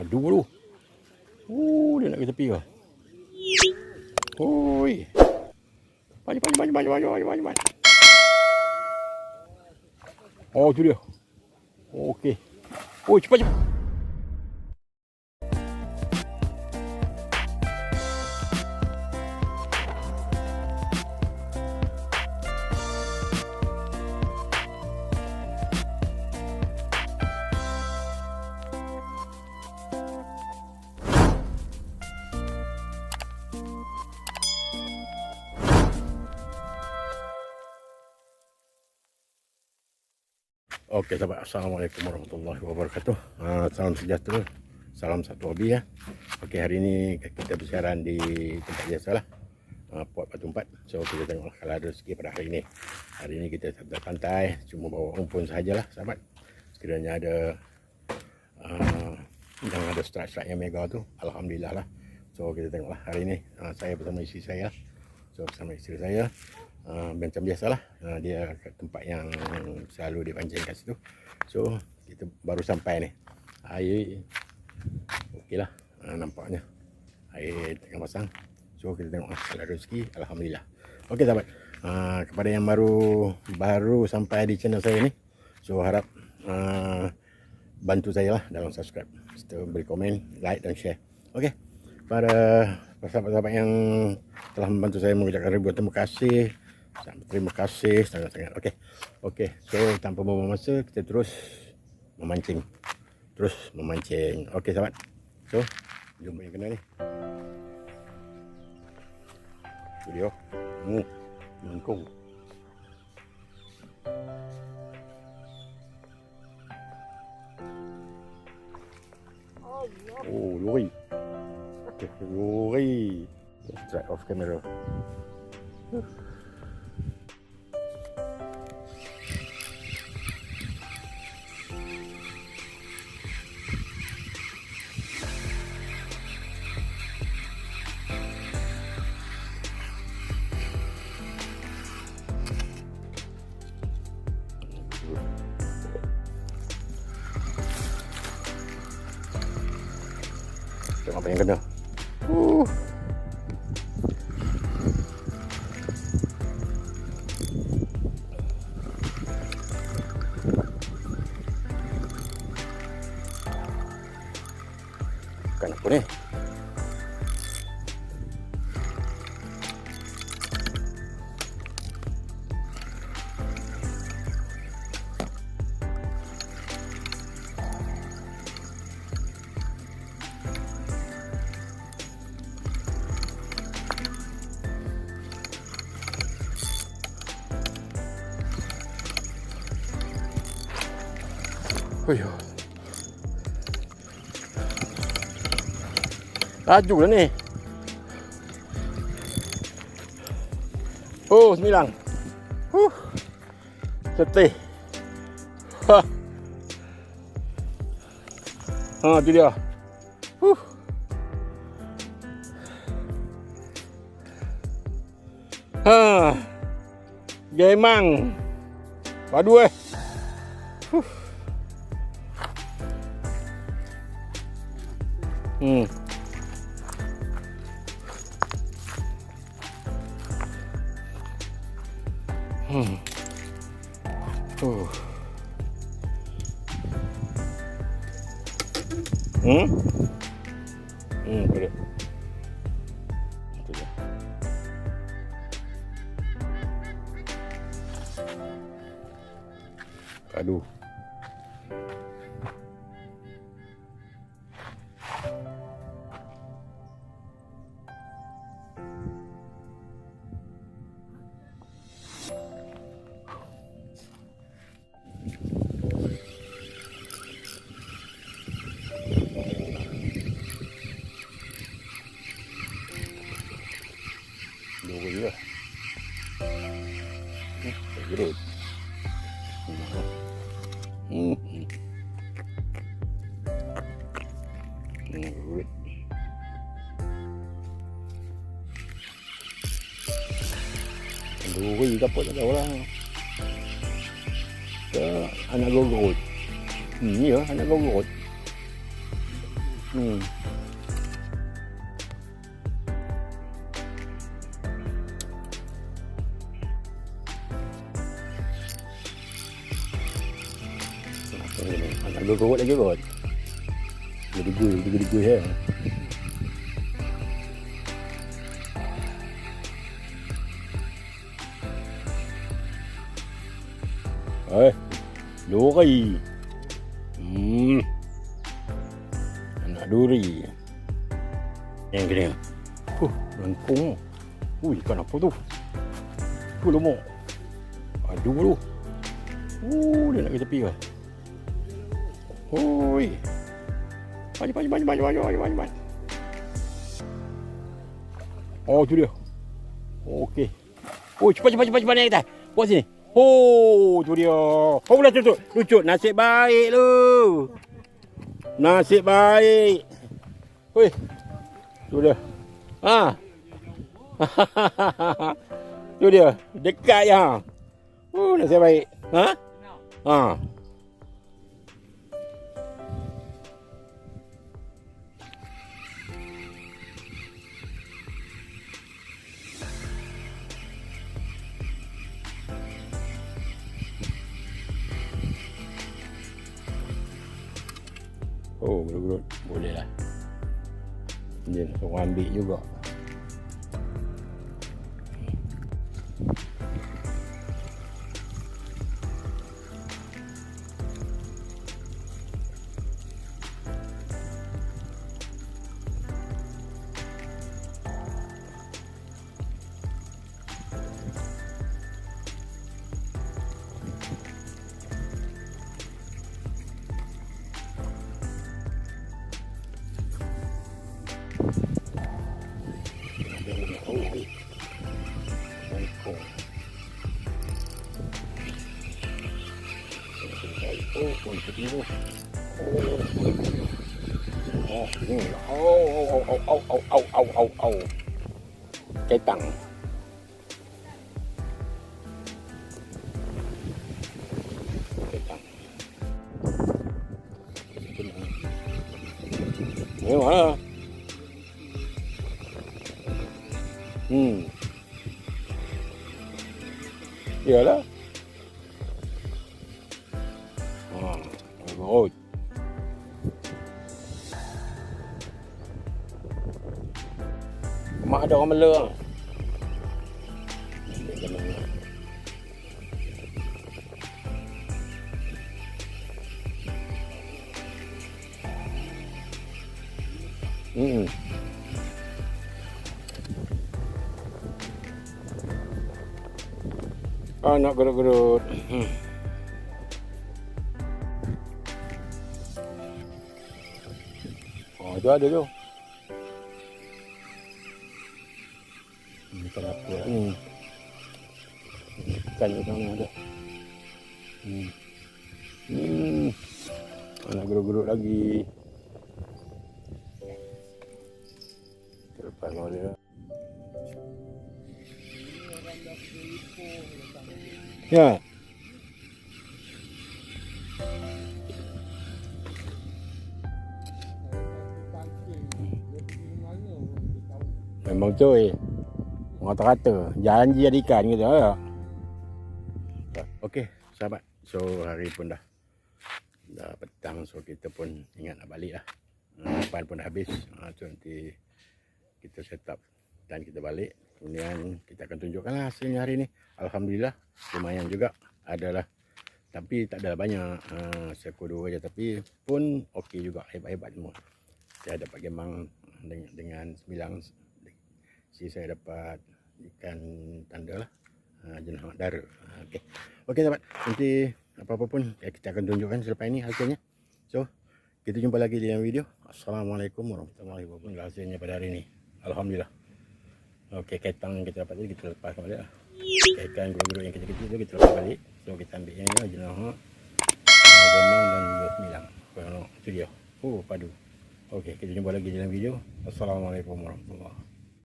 Aduh tu. Oh, dia nak ke tepi ke? Oi. Maju, maju, maju, maju, maju, maju, maju. Oh, tu dia. Okey. Oh, cepat, cepat. Okey sahabat. Assalamualaikum warahmatullahi wabarakatuh. Uh, Salam sejahtera. Salam satu hobi ya. Okey hari ini kita bersiaran di tempat biasa lah uh, Puat Batu Empat. So kita tengok kalau ada rezeki pada hari ini Hari ini kita sampai pantai Cuma bawa rumpun sahajalah sahabat. Sekiranya ada uh, Yang ada strike-strike yang mega tu Alhamdulillah lah So kita tengok lah hari ini uh, Saya bersama isteri saya So bersama isteri saya uh, macam biasalah. Uh, dia tempat yang selalu dipancing kat situ. So kita baru sampai ni. Air okey lah uh, nampaknya. Air tengah pasang. So kita tengok kalau rezeki. Alhamdulillah. Okey sahabat. Uh, kepada yang baru baru sampai di channel saya ni so harap uh, bantu saya lah dalam subscribe. Serta beri komen like dan share. Okey. Para sahabat-sahabat yang telah membantu saya mengucapkan ribuan terima kasih terima kasih sangat-sangat. Okey. Okey. So tanpa membuang masa kita terus memancing. Terus memancing. Okey sahabat. So jumpa yang kena ni. Video. Hmm. Mengkung. Oh, lori. Okay, lori. Let's try off camera. Tengok apa yang kena. Uh. Bukan apa ni? Ayuh. Laju lah ni. Oh, sembilan. Huh. Setih. Ha. Ha, tu dia. Huh. Ha. Gemang. Padu eh. Huh. Hmm. Hmm. Oh. Hmm. Hmm, boleh. Itu dia. Aduh. Good. Mm-hmm. Mm-hmm. ดูก็อีกับปวดแล้วล่ะก็อันนั้นก็โกรธนี่เหรออันนั้นก็โกรธอืม dua korot lagi kot. Dia degul, dia degul ya. Eh, duri. Hmm. Anak duri. Yang gini. Huh, lengkung. Ui, ikan apa tu? Tu lemak. Aduh tu. Uh, dia nak ke tepi ke? Hui. Maju, maju, maju, maju, maju, maju, maju, maju. Oh, tu dia. Okey. Oh, cepat, cepat, cepat, cepat naik atas. Buat sini. Oh, tu dia. Oh, pula tu, tu. Lucut. Nasib baik lu. Nasib baik. Hui. Tu dia. Ha. tu dia. Dekat je ha. Oh, nasib baik. Ha? Ha. Oh, gerut-gerut. Boleh lah. Dia nak ambil juga. tiêu cái tầng cái tầng nhiều hả ừ giờ đó rồi mở đồ mà lương để cho mình ừ. Oh, no, good, good, good. ada tu. Ini Bukan apa. Hmm. Ikan yang mana ada. Hmm. Hmm. Nak geruk-geruk lagi. Terlepas mahu dia. Yeah. Tu eh. Orang kata janji ada ikan ya. Okey, sahabat. So hari pun dah dah petang so kita pun ingat nak balik lah. Depan pun dah habis. Ha, tu nanti kita set up dan kita balik. Kemudian kita akan tunjukkan lah hasilnya hari ni. Alhamdulillah lumayan juga adalah tapi tak adalah banyak uh, seekor dua je tapi pun okey juga hebat-hebat semua. Saya dapat gemang dengan, dengan sembilan si saya dapat ikan tanda lah uh, jenis dara. Uh, okey. Okey sahabat, nanti apa-apa pun eh, kita akan tunjukkan selepas ini hasilnya. So, kita jumpa lagi di dalam video. Assalamualaikum warahmatullahi wabarakatuh. Hasilnya pada hari ini. Alhamdulillah. Okey, ketang kita dapat tadi kita lepas balik lah. Ikan yang kecil-kecil tu kita lepas balik. So, kita ambil yang ni jenis ha. Dan dua sembilan. Kalau itu dia. Oh, padu. Okey, kita jumpa lagi dalam video. Assalamualaikum warahmatullahi wabarakatuh.